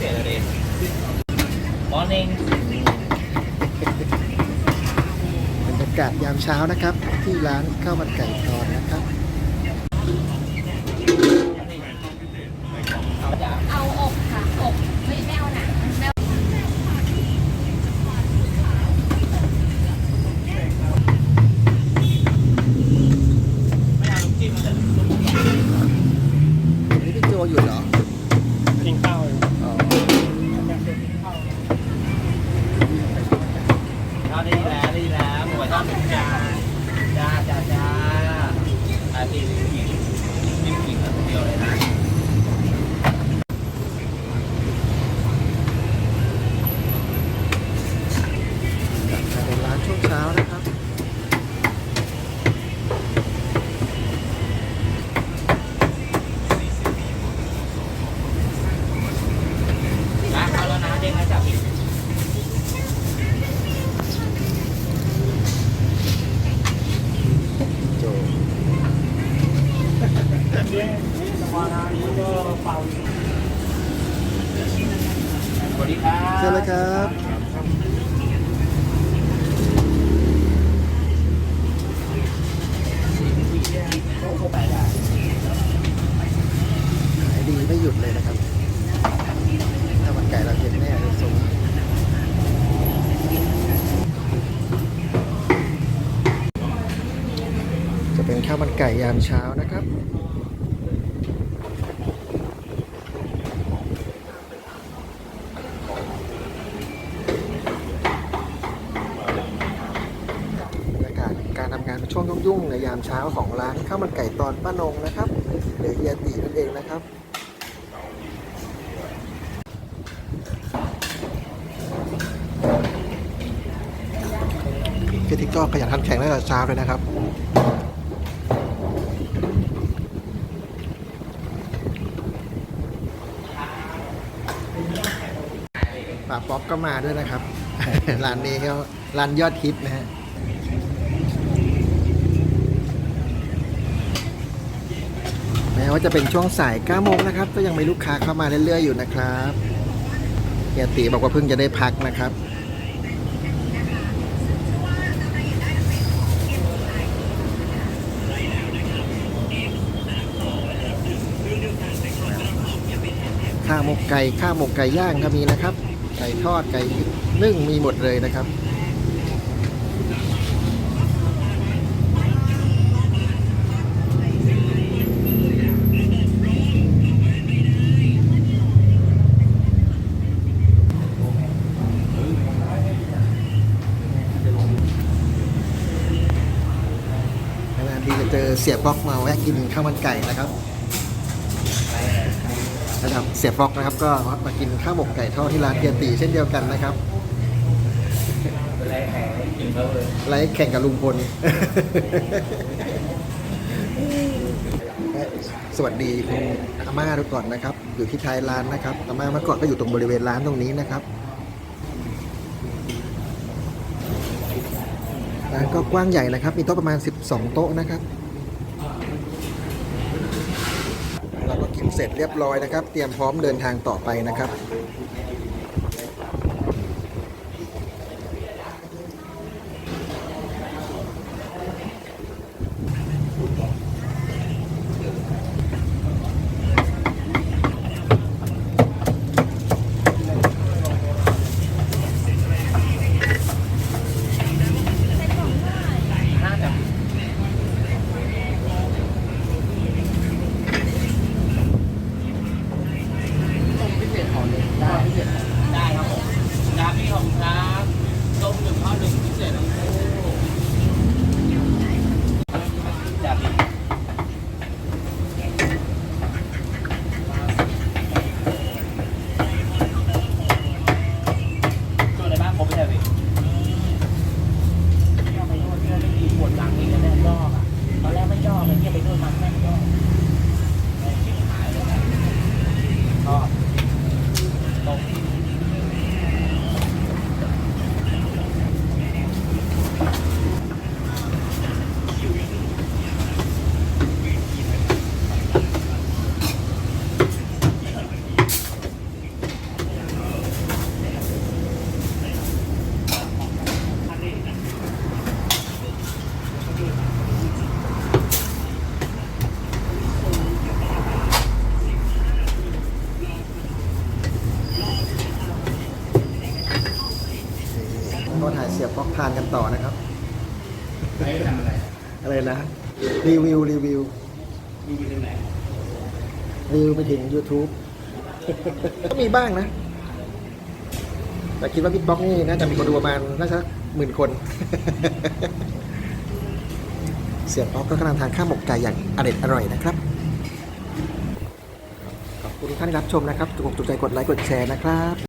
Saturday. Morning. บรรยากาศยามเช้านะครับ ที่ร้านข้าวมันไก่ทอ ได้แล้วได้แล้วหมวยทอดหนึ่งจานจ้าจ้าจ้าอาทิตย์นี้กินกินแบบเดียวเลยนะ กลับมาเป็นร้านช่วงเช้านะครับ ร้านเขาแล้วนะเด้งนะจับอีก โจ สวัส ดีครับเชิญเลยครับขายดีไม่หยุดเลยนะครับ ถ้ามันไก่เราเห็นแน่เลยทรงจะเป็นข้าวมันไก่ยามเช้านะครับรรยากาศการทำงาน ช่วงยุ่งๆในยามเช้าของร้านข้าวมันไก่ตอนป้านงนะครับหรือเฮียตีนั่นเองนะครับพี่ทิกก็ขยันทันแข่งตั้งแต่เช้าเลยนะครับป่าป๊อกก็มาด้วยนะครับ ร้านนี้เขาร้านยอดฮิตนะฮะ ม้ว่าจะเป็นช่วงสาย9โมงนะครับ ก็ยังมีลูกค้าเข้ามาเรื่อยๆอยู่นะครับเฮียตีบอกว่าเพิ่งจะได้พักนะครับข้าวหมกไก่ข้าวหมกไก่ย่างก็มีนะครับ ไก่ทอดไก่นึ่งมีหมดเลยนะครับ สียบล็อกมาแวะกินข้าวมันไก่นะครับนะครับเสียบล็อกนะครับ ก็มากินข้าวหมกไก่ทอดที่ร้านเกียรติเช่นเดียวกันนะครับไรแห่กินเขาเลยไลฟ์แข่งกับลุงพลสวัสดีคุณอาม่าทุกก่อนนะครับ อยู่ที่ท้ายร้านนะครับอาม่าเมื่อก่อนก็อยู่ตรงบริเวณร้านตรงนี้นะครับร้านก็กว้างใหญ่นะครับ มีโต๊ะประมาณ 12 โต๊ะนะครับ เราก็กินเสร็จเรียบร้อยนะครับ เตรียมพร้อมเดินทางต่อไปนะครับ น่าจะได้ได้ครับผมครับพี่ขอบคุณครับต้มหนึ่งข้าวหนึ่งพิเศษทั้งคู่จับอีกช่วยอะไรบ้างผมไม่ได้พี่ ก็ไปนวดเพื่อไม่ดีปวดหลังนี่ก็แน่ชอบอะตอนแรกไม่ชอบเลยเนี่ยไปนวดมันแม่งชอบแม่งชิบหายเลยนะชอบตรง มาถ่ายเสียบป๊อ กทานกันต่อนะครับไปทำอะไรอะไรนะ รีวิว รีวิว มีอยู่ที่ไหนรีวิวไปถึง YouTube ก็มีบ้างนะ แต่คิดว่าบิ๊กบ็อกนี่น่าจะมีคนดูประมาณน่าจะหมื่นคน เสียป๊อกก็กำลังทานข้าวหมกไก่อย่างอร่อยอร่อยนะครับ ขอบคุณทุกท่านที่รับชมนะครับถูกอกถูกใจกดไลค์กดแชร์นะครับ